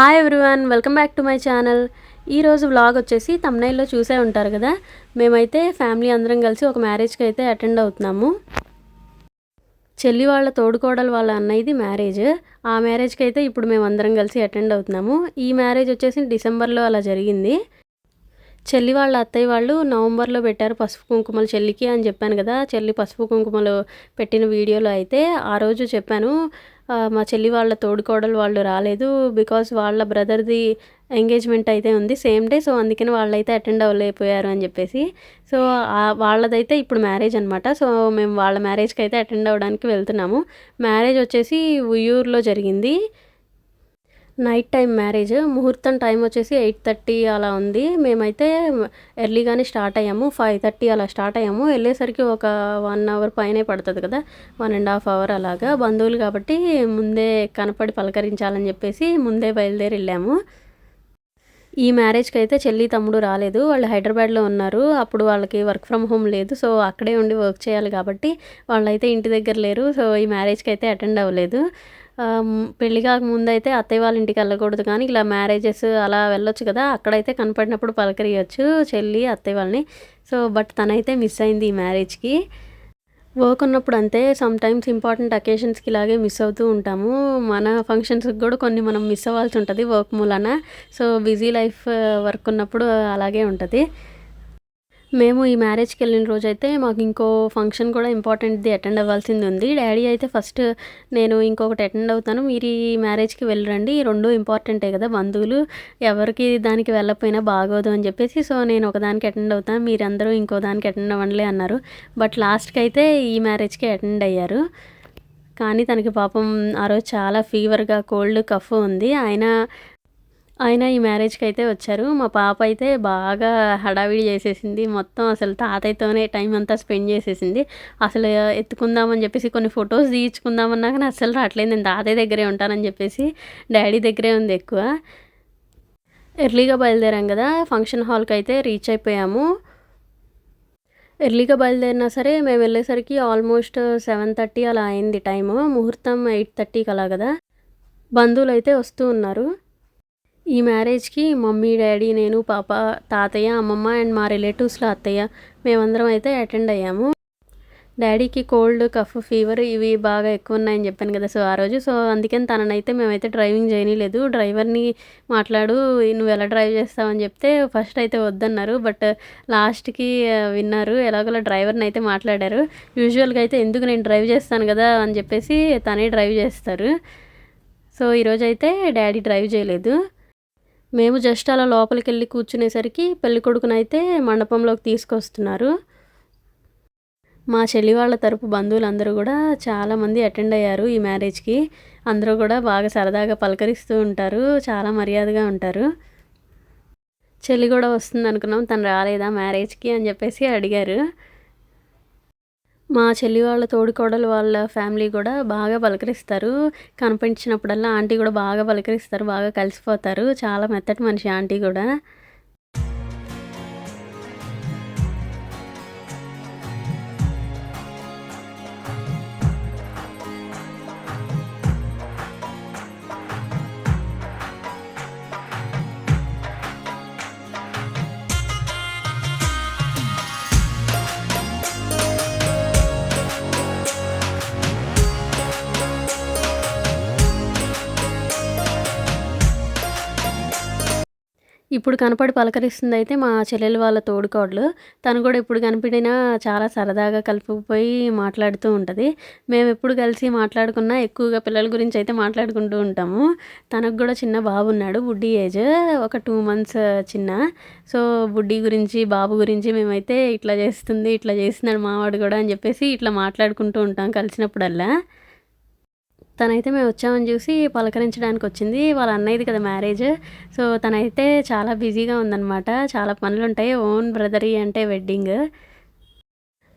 Hi everyone welcome back to my channel ఈరోజు vlog వచ్చేసి తమ్నైల్లో చూసే ఉంటారు కదా? మేమైతే ఫ్యామిలీ అందరం కలిసి ఒక మ్యారేజ్కి అయితే అటెండ్ అవుతున్నాము. చెల్లి వాళ్ళ తోడుకోడలు వాళ్ళ అన్నయ్యది మ్యారేజ్ ఆ మ్యారేజ్కి అయితే ఇప్పుడు మేము అందరం కలిసి అటెండ్ అవుతున్నాము. ఈ మ్యారేజ్ వచ్చేసి డిసెంబర్లో అలా జరిగింది. చెల్లి వాళ్ళ అత్తయ్య వాళ్ళు నవంబర్లో పెట్టారు పసుపు కుంకుమలు చెల్లికి అని చెప్పాను కదా? చెల్లి పసుపు కుంకుమలు పెట్టిన వీడియోలో అయితే ఆ రోజు చెప్పాను మా చెల్లి వాళ్ళ తోడుకోడలు వాళ్ళు రాలేదు బికాస్ వాళ్ళ బ్రదర్ది ఎంగేజ్మెంట్ అయితే ఉంది సేమ్ డే సో అందుకని వాళ్ళైతే అటెండ్ అవ్వలేకపోయారు అని చెప్పేసి. సో వాళ్ళదైతే ఇప్పుడు మ్యారేజ్ అనమాట సో మేము వాళ్ళ మ్యారేజ్కి అయితే అటెండ్ అవ్వడానికి వెళ్తున్నాము. మ్యారేజ్ వచ్చేసి ఉయ్యూరులో జరిగింది. Night time marriage. ముహూర్తం టైం వచ్చేసి ఎయిట్ థర్టీ అలా ఉంది. మేమైతే ఎర్లీగానే స్టార్ట్ అయ్యాము. ఫైవ్ థర్టీ అలా స్టార్ట్ అయ్యాము. వెళ్ళేసరికి ఒక వన్ అవర్ పైనే పడుతుంది కదా. వన్ అండ్ హాఫ్ అవర్ అలాగా. బంధువులు కాబట్టి ముందే కనపడి పలకరించాలని చెప్పేసి ముందే బయలుదేరి వెళ్ళాము. ఈ మ్యారేజ్కి అయితే చెల్లి తమ్ముడు రాలేదు. వాళ్ళు హైదరాబాద్లో ఉన్నారు. అప్పుడు వాళ్ళకి వర్క్ ఫ్రమ్ హోమ్ లేదు. సో అక్కడే ఉండి వర్క్ చేయాలి కాబట్టి వాళ్ళైతే ఇంటి దగ్గర లేరు. సో ఈ మ్యారేజ్కి అయితే అటెండ్ అవ్వలేదు. పెళ్ళి కాక ముందు అయితే అత్తయ్య వాళ్ళ ఇంటికి వెళ్ళకూడదు కానీ ఇలా మ్యారేజెస్ అలా వెళ్ళొచ్చు కదా అక్కడైతే కనపడినప్పుడు పలకరియచ్చు చెల్లి అత్తయ్య వాళ్ళని. సో బట్ తనైతే మిస్ అయింది ఈ మ్యారేజ్కి. వర్క్ ఉన్నప్పుడు అంతే సమ్ టైమ్స్ ఇంపార్టెంట్ అకేషన్స్కి ఇలాగే మిస్ అవుతూ ఉంటాము. మన ఫంక్షన్స్కి కూడా కొన్ని మనం మిస్ అవ్వాల్సి ఉంటుంది వర్క్ మూలన. సో బిజీ లైఫ్ వర్క్ ఉన్నప్పుడు అలాగే ఉంటుంది. మేము ఈ మ్యారేజ్కి వెళ్ళిన రోజు అయితే మాకు ఇంకో ఫంక్షన్ కూడా ఇంపార్టెంట్ది అటెండ్ అవ్వాల్సింది ఉంది. డాడీ అయితే ఫస్ట్ నేను ఇంకొకటి అటెండ్ అవుతాను. మీరు ఈ మ్యారేజ్కి వెళ్ళరండి. ఈ రెండు ఇంపార్టెంటే కదా. బంధువులు ఎవరికి దానికి వెళ్ళకపోయినా బాగోదు అని చెప్పేసి సో నేను ఒకదానికి అటెండ్ అవుతాను మీరందరూ ఇంకో దానికి అటెండ్ అవ్వండి అన్నారు. బట్ లాస్ట్కి అయితే ఈ మ్యారేజ్కి అటెండ్ అయ్యారు. కానీ తనకి పాపం ఆ రోజు చాలా ఫీవర్గా కోల్డ్ కఫ్ ఉంది. ఆయన ఆయన ఈ మ్యారేజ్కి అయితే వచ్చారు. మా పాప అయితే బాగా హడావిడి చేసేసింది. మొత్తం అసలు తాతయ్యతోనే టైం అంతా స్పెండ్ చేసేసింది. అసలు ఎత్తుకుందామని చెప్పేసి కొన్ని ఫొటోస్ తీయించుకుందామన్నా కానీ అసలు రావట్లేదు. నేను తాతయ్య దగ్గరే ఉంటానని చెప్పేసి డాడీ దగ్గరే ఉంది ఎక్కువ. ఎర్లీగా బయలుదేరాం కదా. ఫంక్షన్ హాల్కి అయితే రీచ్ అయిపోయాము. ఎర్లీగా బయలుదేరినా సరే మేము వెళ్ళేసరికి ఆల్మోస్ట్ సెవెన్ థర్టీ అలా అయింది టైము. ముహూర్తం ఎయిట్ థర్టీకి అలా కదా. బంధువులు అయితే వస్తూ ఉన్నారు. ఈ మ్యారేజ్కి మమ్మీ డాడీ నేను పాప తాతయ్య అమ్మమ్మ అండ్ మా రిలేటివ్స్లో అత్తయ్య మేమందరం అయితే అటెండ్ అయ్యాము. డాడీకి కోల్డ్ కఫ్ ఫీవర్ ఇవి బాగా ఎక్కువ ఉన్నాయని చెప్పాను కదా సో ఆ రోజు సో అందుకని తననైతే మేమైతే డ్రైవింగ్ చేయనీలేదు. డ్రైవర్ని మాట్లాడు నువ్వు ఎలా డ్రైవ్ చేస్తావని చెప్తే ఫస్ట్ అయితే వద్దన్నారు బట్ లాస్ట్కి విన్నారు. ఎలాగోలా డ్రైవర్ని అయితే మాట్లాడారు. యూజువల్గా అయితే ఎందుకు నేను డ్రైవ్ చేస్తాను కదా అని చెప్పేసి తనే డ్రైవ్ చేస్తారు. సో ఈరోజు అయితే డాడీ డ్రైవ్ చేయలేదు. మేము జస్ట్ అలా లోపలికి వెళ్ళి కూర్చునేసరికి పెళ్ళి కొడుకునైతే మండపంలోకి తీసుకొస్తున్నారు. మా చెల్లి వాళ్ళ తరపు బంధువులందరూ కూడా చాలామంది అటెండ్ అయ్యారు ఈ మ్యారేజ్కి. అందరూ కూడా బాగా సరదాగా పలకరిస్తూ ఉంటారు చాలా మర్యాదగా ఉంటారు. చెల్లి కూడా వస్తుంది అనుకున్నాం తను రాలేదా మ్యారేజ్కి అని చెప్పేసి అడిగారు. మా చెల్లి వాళ్ళ తోడుకోడలు వాళ్ళ ఫ్యామిలీ కూడా బాగా పలకరిస్తారు. కనిపించినప్పుడల్లా ఆంటీ కూడా బాగా పలకరిస్తారు బాగా కలిసిపోతారు. చాలా మెత్తటి మనిషి ఆంటీ కూడా. ఇప్పుడు కనపడి పలకరిస్తుంది అయితే మా చెల్లెలు వాళ్ళ తోడుకోడలు తను కూడా ఇప్పుడు కనిపడినా చాలా సరదాగా కలిపిపోయి మాట్లాడుతూ ఉంటుంది. మేము ఎప్పుడు కలిసి మాట్లాడుకున్నా ఎక్కువగా పిల్లల గురించి అయితే మాట్లాడుకుంటూ ఉంటాము. తనకు కూడా చిన్న బాబు ఉన్నాడు బుడ్డి ఏజ్ ఒక టూ మంత్స్ చిన్న. సో బుడ్డీ గురించి బాబు గురించి మేమైతే ఇట్లా చేస్తుంది ఇట్లా చేస్తున్నాడు మావాడు కూడా అని చెప్పేసి ఇట్లా మాట్లాడుకుంటూ ఉంటాం కలిసినప్పుడల్లా. తనైతే మేము వచ్చామని చూసి పలకరించడానికి వచ్చింది వాళ్ళ అన్నయ్యది కదా మ్యారేజ్. సో తనైతే చాలా బిజీగా ఉందన్నమాట. చాలా పనులు ఉంటాయి ఓన్ బ్రదరీ అంటే వెడ్డింగ్.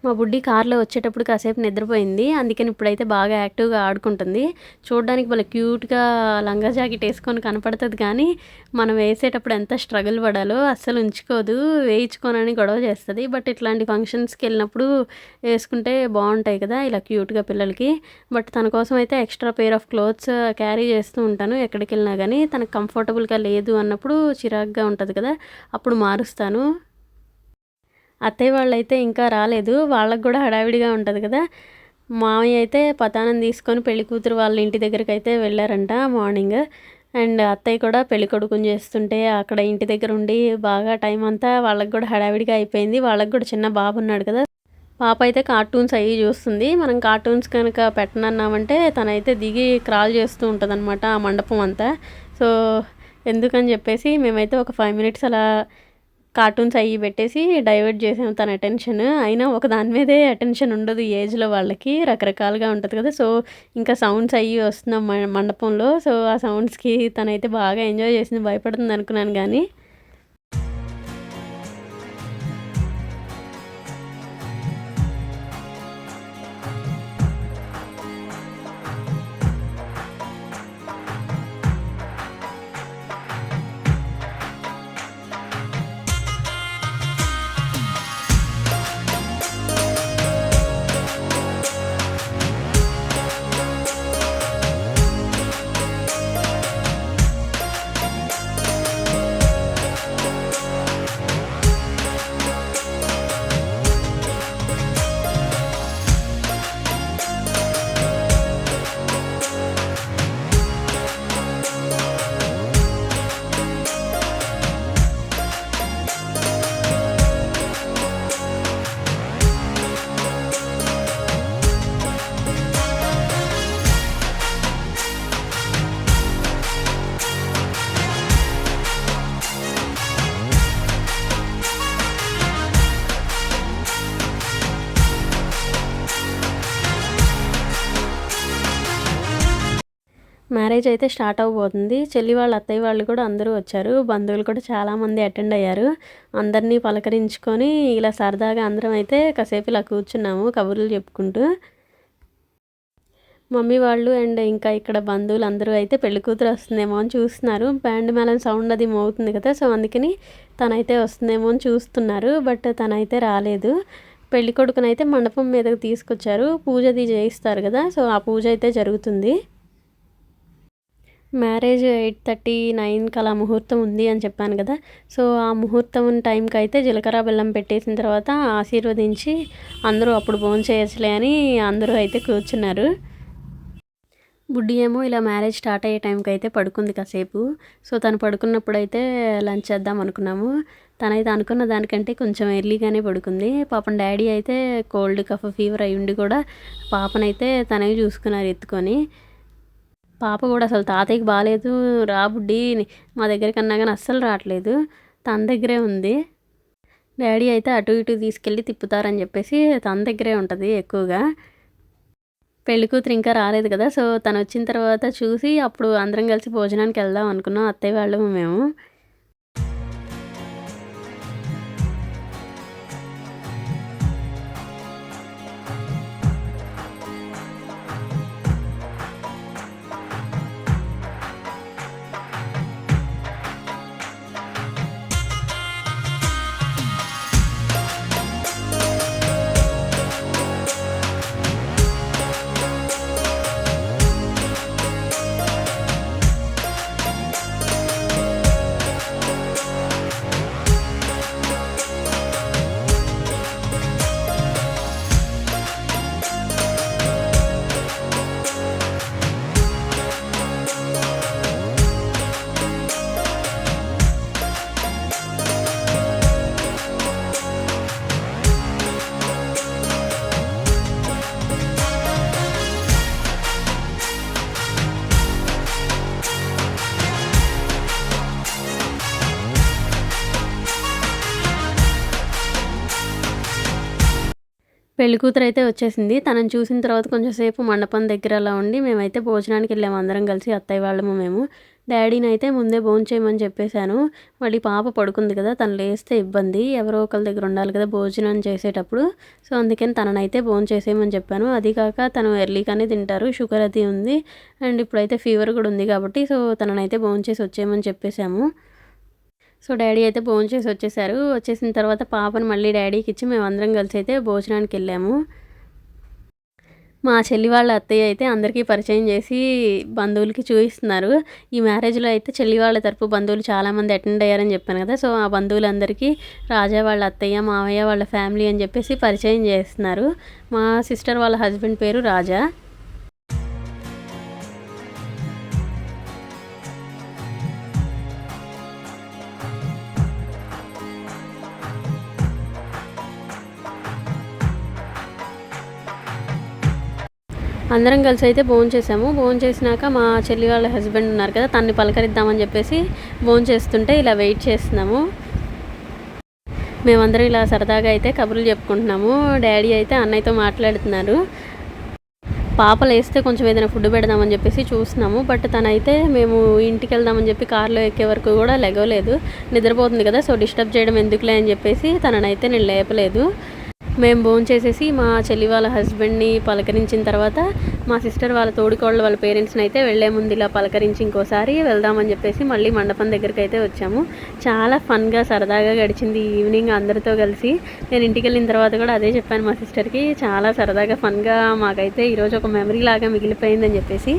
మా బుడ్డి కార్లో వచ్చేటప్పుడు కాసేపు నిద్రపోయింది. అందుకని ఇప్పుడైతే బాగా యాక్టివ్గా ఆడుకుంటుంది. చూడడానికి భలే క్యూట్గా లంగా జాకెట్ వేసుకొని కనపడుతుంది కానీ మనం వేసేటప్పుడు ఎంత స్ట్రగుల్ పడాలో అస్సలు ఉంచుకోదు. వేయించుకోనని గొడవ చేస్తుంది. బట్ ఇట్లాంటి ఫంక్షన్స్కి వెళ్ళినప్పుడు వేసుకుంటే బాగుంటాయి కదా ఇలా క్యూట్గా పిల్లలకి. బట్ తన కోసం అయితే extra pair of clothes carry చేస్తూ ఉంటాను. ఎక్కడికి వెళ్ళినా కానీ తనకు కంఫర్టబుల్గా లేదు అన్నప్పుడు చిరాగ్గా ఉంటుంది కదా. అప్పుడు మారుస్తాను. అత్తయ్య వాళ్ళైతే ఇంకా రాలేదు. వాళ్ళకు కూడా హడావిడిగా ఉంటుంది కదా. మామయ్య అయితే పతానం తీసుకొని పెళ్ళి కూతురు వాళ్ళ ఇంటి దగ్గరికి అయితే వెళ్ళారంట మార్నింగ్. అండ్ అత్తయ్య కూడా పెళ్ళి కొడుకుని చేస్తుంటే అక్కడ ఇంటి దగ్గర ఉండి బాగా టైం అంతా వాళ్ళకి కూడా హడావిడిగా అయిపోయింది. వాళ్ళకి కూడా చిన్న బాబు ఉన్నాడు కదా. పాప అయితే కార్టూన్స్ అవి చూస్తుంది. మనం కార్టూన్స్ కనుక పెట్టనన్నామంటే తనైతే దిగి క్రాల్ చేస్తూ ఉంటుంది అనమాట ఆ మండపం అంతా. సో ఎందుకని చెప్పేసి మేమైతే ఒక ఫైవ్ మినిట్స్ అలా కార్టూన్స్ అవి పెట్టేసి డైవర్ట్ చేసాం తన అటెన్షన్ అయినా ఒక దాని మీదే అటెన్షన్ ఉండదు ఏజ్లో వాళ్ళకి రకరకాలుగా ఉంటుంది కదా. సో ఇంకా సౌండ్స్ అవి వస్తున్నాం మండపంలో. సో ఆ సౌండ్స్కి తనైతే బాగా ఎంజాయ్ చేసింది భయపడుతుంది అనుకున్నాను కానీ మ్యారేజ్ అయితే స్టార్ట్ అవ్వబోతుంది. చెల్లి వాళ్ళ అత్తయ్య వాళ్ళు కూడా అందరూ వచ్చారు. బంధువులు కూడా చాలామంది అటెండ్ అయ్యారు. అందరినీ పలకరించుకొని ఇలా సరదాగా అందరం అయితే కాసేపు ఇలా కూర్చున్నాము కబుర్లు చెప్పుకుంటూ. మమ్మీ వాళ్ళు అండ్ ఇంకా ఇక్కడ బంధువులు అందరూ అయితే పెళ్ళి కూతురు వస్తుందేమో అని చూస్తున్నారు. బ్యాండ్ మేళం సౌండ్ అది మోగుతుంది కదా సో అందుకని తనైతే వస్తుందేమో అని చూస్తున్నారు. బట్ తనైతే రాలేదు. పెళ్ళి కొడుకునైతే మండపం మీదకి తీసుకొచ్చారు. పూజ అది చేయిస్తారు కదా సో ఆ పూజ అయితే జరుగుతుంది. మ్యారేజ్ ఎయిట్ థర్టీ నైన్కి అలా ముహూర్తం ఉంది అని చెప్పాను కదా. సో ఆ ముహూర్తం టైంకి అయితే జీలకర్ర బెల్లం పెట్టేసిన తర్వాత ఆశీర్వదించి అందరూ అప్పుడు భోజనం చేయొచ్చులే అని అందరూ అయితే కూర్చున్నారు. బుడ్డి ఏమో ఇలా మ్యారేజ్ స్టార్ట్ అయ్యే టైంకి అయితే పడుకుంది కాసేపు. సో తను పడుకున్నప్పుడు అయితే లంచ్ చేద్దాం అనుకున్నాము. తనైతే అనుకున్న దానికంటే కొంచెం ఎర్లీగానే పడుకుంది. పాపం డాడీ అయితే కోల్డ్ కఫ్ ఫీవర్ అయ్యి ఉండి కూడా పాపనైతే తనే చూసుకున్నారు ఎత్తుకొని. పాప కూడా అసలు తాతయ్యకి బాగాలేదు రాబుడ్డి మా దగ్గరికి అన్నా కానీ అస్సలు రావట్లేదు. తన దగ్గరే ఉంది. డాడీ అయితే అటు ఇటు తీసుకెళ్ళి తిప్పుతారని చెప్పేసి తన దగ్గరే ఉంటుంది ఎక్కువగా. పెళ్ళి కూతురు ఇంకా రాలేదు కదా సో తను వచ్చిన తర్వాత చూసి అప్పుడు అందరం కలిసి భోజనానికి వెళ్దాం అనుకున్నాం అత్తయ్య వాళ్ళు మేము. పెళ్ళి కూతురు అయితే వచ్చేసింది. తనని చూసిన తర్వాత కొంచెం సేపు మండపం దగ్గర అలా ఉండి మేమైతే భోజనానికి వెళ్ళాము. అందరం కలిసి అత్తయ్య వాళ్ళము మేము. డాడీని అయితే ముందే భోజనం చేయమని చెప్పేశాను. మళ్ళీ పాప పడుకుంది కదా తను లేస్తే ఇబ్బంది. ఎవరో ఒకరి దగ్గర ఉండాలి కదా భోజనం చేసేటప్పుడు. సో అందుకని తననైతే భోజనం చేసేయమని చెప్పాను. అది కాక తను ఎర్లీగానే తింటారు. షుగర్ అది ఉంది. అండ్ ఇప్పుడైతే ఫీవర్ కూడా ఉంది కాబట్టి సో తననైతే భోజనం చేసి వచ్చేయమని చెప్పేశాము. సో డాడీ అయితే భోజనం చేసి వచ్చేసారు. వచ్చేసిన తర్వాత పాపను మళ్ళీ డాడీకి ఇచ్చి మేము అందరం కలిసి అయితే భోజనానికి వెళ్ళాము. మా చెల్లి వాళ్ళ అత్తయ్య అయితే అందరికీ పరిచయం చేసి బంధువులకి చూపిస్తున్నారు. ఈ మ్యారేజ్లో అయితే చెల్లి వాళ్ళ తరపు బంధువులు చాలామంది అటెండ్ అయ్యారని చెప్పాను కదా. సో ఆ బంధువులందరికీ రాజా వాళ్ళ అత్తయ్య మావయ్య వాళ్ళ ఫ్యామిలీ అని చెప్పేసి పరిచయం చేస్తున్నారు. మా సిస్టర్ వాళ్ళ హస్బెండ్ పేరు రాజా. అందరం కలిసి అయితే భోజనం చేసాము. భోజనం చేసినాక మా చెల్లి వాళ్ళ హస్బెండ్ ఉన్నారు కదా తన్ని పలకరిద్దామని చెప్పేసి భోజనం చేస్తుంటే ఇలా వెయిట్ చేస్తున్నాము. మేమందరం ఇలా సరదాగా అయితే కబుర్లు చెప్పుకుంటున్నాము. డాడీ అయితే అన్నయ్యతో మాట్లాడుతున్నారు. పాపలు వేస్తే కొంచెం ఏదైనా ఫుడ్ పెడదామని చెప్పేసి చూస్తున్నాము. బట్ తనైతే మేము ఇంటికి వెళ్దామని చెప్పి కార్లో ఎక్కే వరకు కూడా లెగవలేదు. నిద్రపోతుంది కదా సో డిస్టర్బ్ చేయడం ఎందుకులే అని చెప్పేసి తననైతే నేను లేపలేదు. మేము భోజనం చేసేసి మా చెల్లి వాళ్ళ హస్బెండ్ని పలకరించిన తర్వాత మా సిస్టర్ వాళ్ళ తోడుకోళ్ళ వాళ్ళ పేరెంట్స్ని అయితే వెళ్ళే ముందు ఇలా పలకరించి ఇంకోసారి వెళ్దామని చెప్పేసి మళ్ళీ మండపం దగ్గరికి అయితే వచ్చాము. చాలా ఫన్గా సరదాగా గడిచింది ఈవినింగ్ అందరితో కలిసి. నేను ఇంటికి వెళ్ళిన తర్వాత కూడా అదే చెప్పాను మా సిస్టర్కి. చాలా సరదాగా ఫన్గా మాకైతే ఈరోజు ఒక మెమరీ లాగా మిగిలిపోయిందని చెప్పేసి